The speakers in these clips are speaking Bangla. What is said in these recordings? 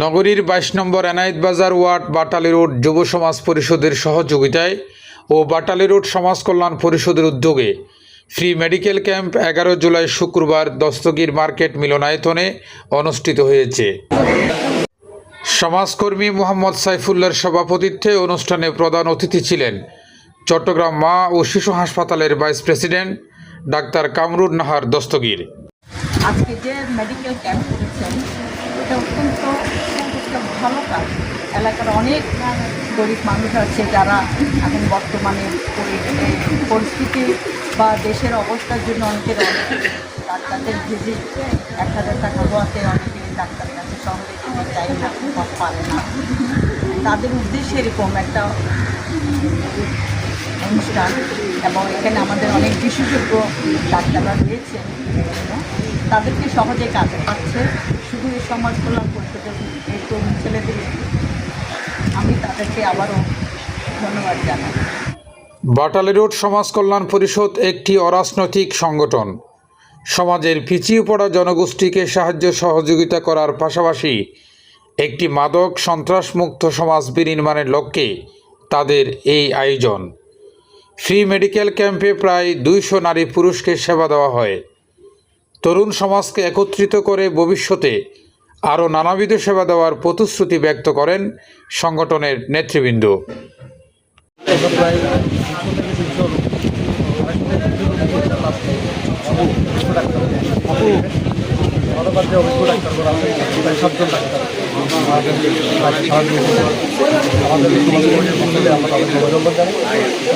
নগরীর বাইশ নম্বর এনায়েত বাজার ওয়ার্ড বাটালি রোড যুব সমাজ পরিষদের সহযোগিতায় ও বাটালি রোড সমাজ কল্যাণ পরিষদের উদ্যোগে ফ্রি মেডিকেল ক্যাম্প এগারো জুলাই শুক্রবার দস্তগীর মার্কেট মিলনায়তনে অনুষ্ঠিত হয়েছে। সমাজকর্মী মোহাম্মদ সাইফুল্লার সভাপতিত্বে অনুষ্ঠানে প্রধান অতিথি ছিলেন চট্টগ্রাম মা ও শিশু হাসপাতালের vice president doctor Kamrun Nahar Dastagir. আজকে যে মেডিকেল ক্যাম্প করেছেন, এটা অত্যন্ত একটা ভালো কাজ। এলাকার অনেক গরিব মানুষ আছে যারা এখন বর্তমানে পরিস্থিতি বা দেশের অবস্থার জন্য অনেকের অনেক ডাক্তারদের ভিজিট এক হাজার টাকা হওয়াতে অনেকে ডাক্তারের কাছে শহরে কিনে চাই না পারে না। তাদের উদ্দেশ্যে এরকম একটা অনুষ্ঠান এবং এখানে আমাদের অনেক বিশেষজ্ঞ ডাক্তাররা রয়েছেন। তাদেরকে সহজে কাজে পাচ্ছে। শুধু এই সমাজ কল্যাণ পরিষদের এই তরুণ ছেলেদের আমি তাদেরকে আবারও ধন্যবাদ জানাই। বাটালি রোড সমাজ কল্যাণ পরিষদ একটি অরাজনৈতিক সংগঠন। সমাজের পিছিয়ে পড়া জনগোষ্ঠীকে সাহায্য সহযোগিতা করার পাশাপাশি একটি মাদক সন্ত্রাসমুক্ত সমাজ বিনির্মাণের লক্ষ্যে তাদের এই আয়োজন। ফ্রি মেডিকেল ক্যাম্পে প্রায় দুইশো নারী পুরুষকে সেবা দেওয়া হয়। তরুণ সমাজকে একত্রিত করে ভবিষ্যতে আরও নানাবিধ সেবা দেওয়ার প্রতিশ্রুতি ব্যক্ত করেন সংগঠনের নেতৃবৃন্দ।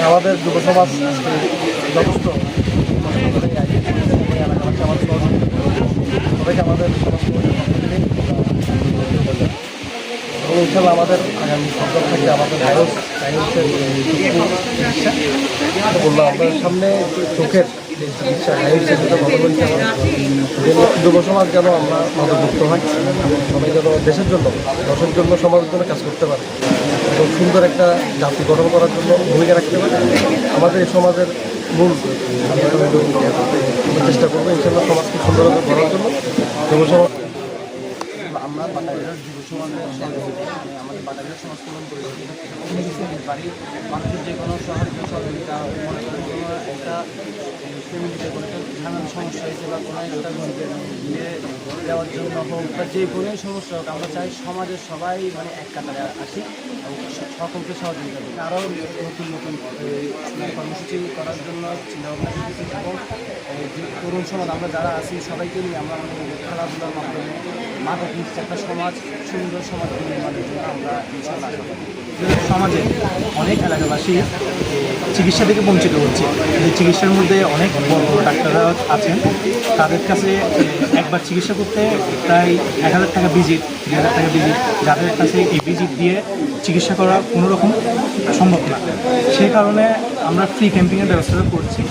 আমাদের যুব সমাজ যথেষ্ট এলাকাবাসী আমাদের সবাইকে আমাদের ইনশাল্লাহ আমাদের আগামী সপ্তাহ থেকে আমাদের ডায়োস ডায়োসের বললাম আপনার সামনে চোখের যে চিকিৎসা ডায়োসের যেটা কথা বলছি যুব সমাজ যেন আমরা মদমুক্ত হয় সবাই যেন দেশের জন্য দেশের জন্য, সমাজের জন্য কাজ করতে পারে। এবং সুন্দর একটা জাতি গঠন করার জন্য ভূমিকা রাখতে পারে। আমাদের এই সমাজের মূল চেষ্টা করব ইনশাল্লাহ সমাজকে সুন্দরভাবে করার জন্য যুবসমাজ আমরা বাঙালিরা যুব সমাজের মানে আমাদের বাঙালিরা সমাজ কল্যাণ পরিষদের পারি মানুষের যে কোনো সাহায্য সহযোগিতা মনে করেন কোনো একটা ফ্যামিলিতে কোনো ঝামেলা সমস্যা হয়েছে বা কোনো একটা দিয়ে দেওয়ার জন্য হোক বা যে কোনো সমস্যা হোক, আমরা চাই সমাজের সবাই মানে এক কাতারে আসি এবং সকলকে সহযোগিতা করি আরও নতুন নতুন মানে কর্মসূচি করার জন্য চিন্তাভাবনা করতেছি এবং তরুণ সমাজ, আমরা যারা আছি সবাইকে নিয়ে আমরা আমাদের খেলাধুলার মাধ্যমে মাদক মুক্ত একটা সমাজ, সুন্দর সমাজ নির্মাণের জন্য আমরা ইনশাল্লাহ আশা। সমাজে অনেক এলাকাবাসী চিকিৎসা থেকে বঞ্চিত হচ্ছে চিকিৎসার মধ্যে অনেক বড় বড় ডাক্তাররা আছেন। তাদের কাছে একবার চিকিৎসা করতে প্রায় এক হাজার টাকা ভিজিট দুই হাজার টাকা ভিজিট। যাদের কাছে এই ভিজিট দিয়ে চিকিৎসা করা কোনো রকম সম্ভব না। সেই কারণে আমরা ফ্রি ক্যাম্পিংয়ের ব্যবস্থা করছি।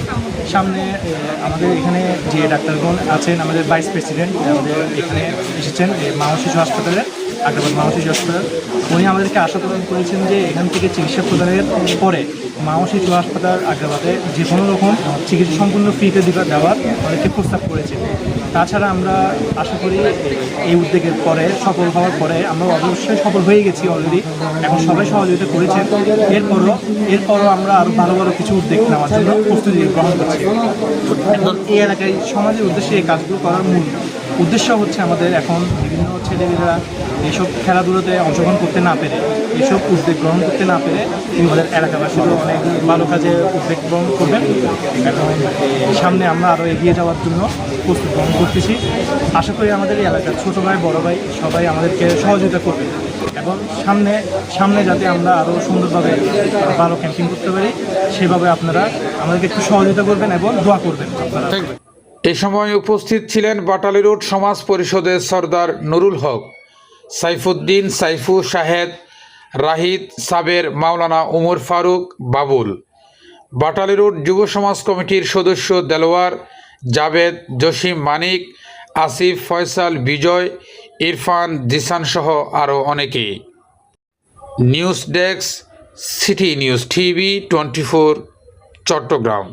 সামনে আমাদের এখানে যে ডাক্তারগণ আছেন আমাদের ভাইস প্রেসিডেন্ট আমাদের এখানে এসেছেন এ, মা শিশু হাসপাতালে আগ্রাবাদ মাওসি হাসপাতাল উনি আমাদেরকে আশা প্রদান করেছেন যে এখান থেকে চিকিৎসা প্রদানের পরে মাওসি ও হাসপাতাল আগ্রাবাদে যে কোনো রকম চিকিৎসা সম্পূর্ণ ফ্রিতে দেওয়ার আমাদেরকে প্রস্তাব করেছে তাছাড়া আমরা আশা করি এই উদ্যোগের পরে, সফল হওয়ার পরে আমরা অবশ্যই সফল হয়ে গেছি অলরেডি এখন সবাই সহযোগিতা করেছে। এরপরও এরপরও আমরা আরও ভালো ভালো কিছু উদ্যোগ নেওয়ার জন্য প্রস্তুতি গ্রহণ করছি। এখন এই এলাকায় সমাজের উদ্দেশ্যে এই কাজগুলো করার মূল উদ্দেশ্য হচ্ছে আমাদের এখন বিভিন্ন ছেলেমেয়েরা এইসব খেলাধুলোতে অংশগ্রহণ করতে না পেরে এইসব উদ্যোগ গ্রহণ করতে না পেরে আমাদের এলাকাবাসীরও অনেক ভালো কাজে উদ্যোগ গ্রহণ করবেন। সামনে আমরা আরও এগিয়ে যাওয়ার জন্য প্রস্তুত গ্রহণ করতেছি আশা করি আমাদের এই এলাকার ছোটো ভাই, বড় ভাই সবাই আমাদেরকে সহযোগিতা করবে এবং সামনে সামনে যাতে আমরা আরও সুন্দরভাবে ভালো ক্যাম্পিং করতে পারি, সেভাবে আপনারা আমাদেরকে একটু সহযোগিতা করবেন এবং দোয়া করবেন আপনারা। এ সময় উপস্থিত ছিলেন বাটালি রোড সমাজ পরিষদের সর্দার নুরুল হক, সাইফুদ্দিন, সাইফু শাহেদ, রাহিদ সাবের মাওলানা উমর ফারুক বাবুল। বাটালি রোড যুব সমাজ কমিটির সদস্য দেলোয়ার জাভেদ, জসিম মানিক, আসিফ, ফয়সাল, বিজয়, ইরফান দিশানসহ সহ আরও অনেকে news desk, city news TV twenty Chattogram.